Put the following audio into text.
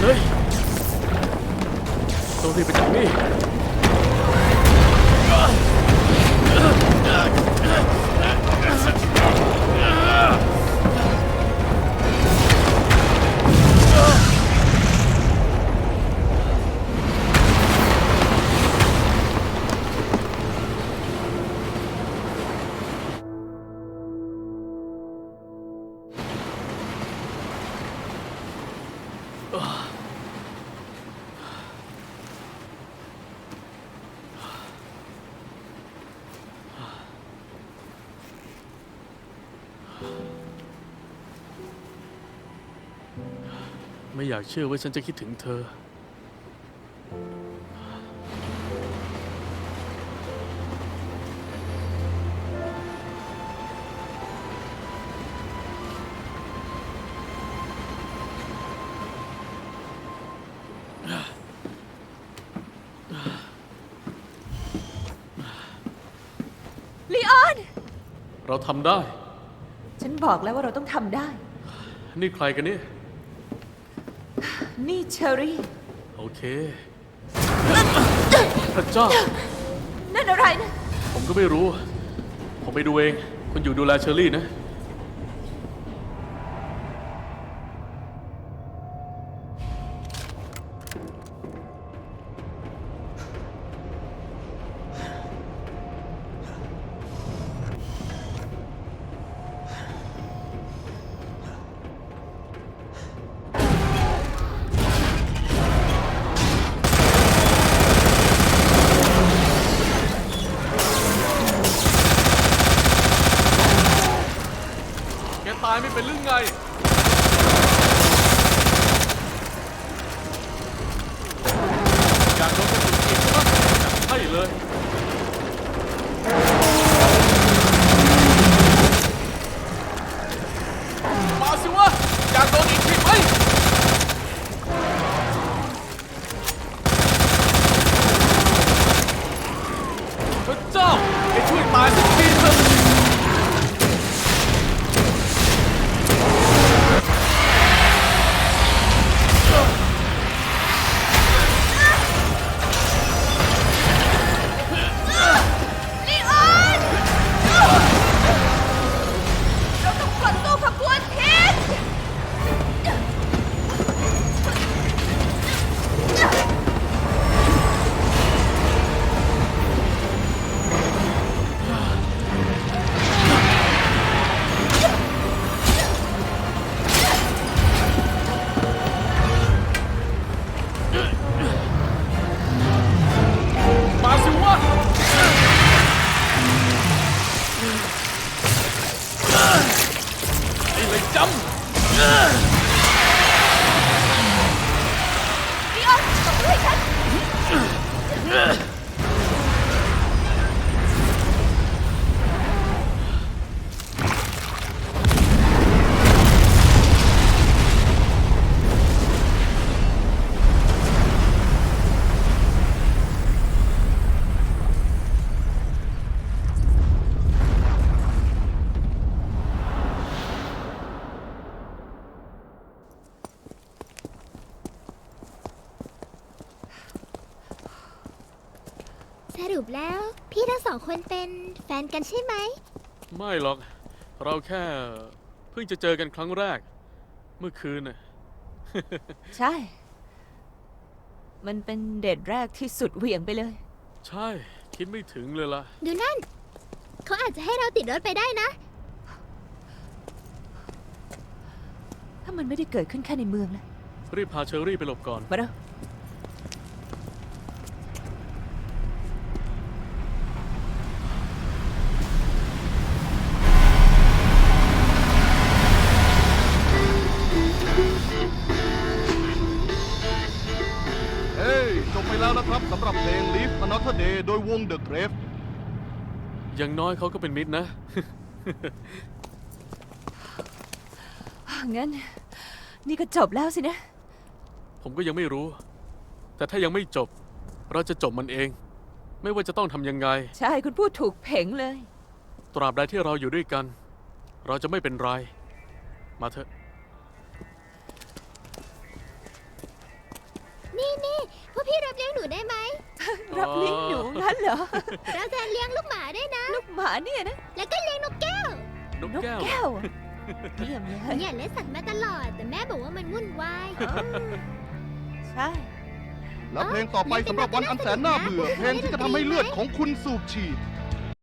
เลยต้องรีบไปจากนี่ ไม่อยากเชื่อว่าฉันจะคิดถึงเธอ ลีออน เราทำได้ ฉันบอกแล้วว่าเราต้องทำได้ นี่ใครกันเนี่ยนี่เชอรี่ โอเค พระเจ้า นั่นอะไรนะ ผมก็ไม่รู้ ผมไปดูเอง คุณอยู่ดูแลเชอรี่นะ เป็นเรื่องไงำ รุปแล้ว พี่ทั้งสองคนเป็นแฟนกันใช่ไหม ไม่หรอก เราแค่เพิ่งจะเจอกันครั้งแรก เมื่อคืนน่ะ ใช่ มันเป็นเดทแรกที่สุดเหวี่ยงไปเลย ใช่ คิดไม่ถึงเลยล่ะ ดูนั่น เขาอาจจะให้เราติดรถไปได้นะ ถ้ามันไม่ได้เกิดขึ้นแค่ในเมืองนะรีบพาเชอรี่ไปหลบก่อน มาเร็ว แล้วนะครับสำหรับเพลง Live Another Day โดยวง The Grave อย่างน้อยเขาก็เป็นมิตรนะ งั้น นี่ก็จบแล้วสินะ ผมก็ยังไม่รู้ แต่ถ้ายังไม่จบ เราจะจบมันเอง ไม่ว่าจะต้องทำยังไง ใช่คุณพูดถูกเพ่งเลย ตราบใดที่เราอยู่ด้วยกัน เราจะไม่เป็นไร มาเถอะ นี่นี่พวกพี่รับเลี้ยงหนูได้ไหม รับเลี้ยงหนูงั้นเหรอ เราจะเลี้ยงลูกหมาด้วยนะ ลูกหมาเนี่ยนะ แล้วก็เลี้ยงนกแก้วนกนกแก้วแก้วอะเยี่ยมเลยเนี่ยเลี้ยงสัตว์มาตลอด แต่แม่บอกว่ามันวุ่นวายอ๋อใช่ และเพลงต่อไปสำหรับวันอันแสนน่าเบื่อ เพลงที่จะทำให้เลือดของคุณสูบฉีด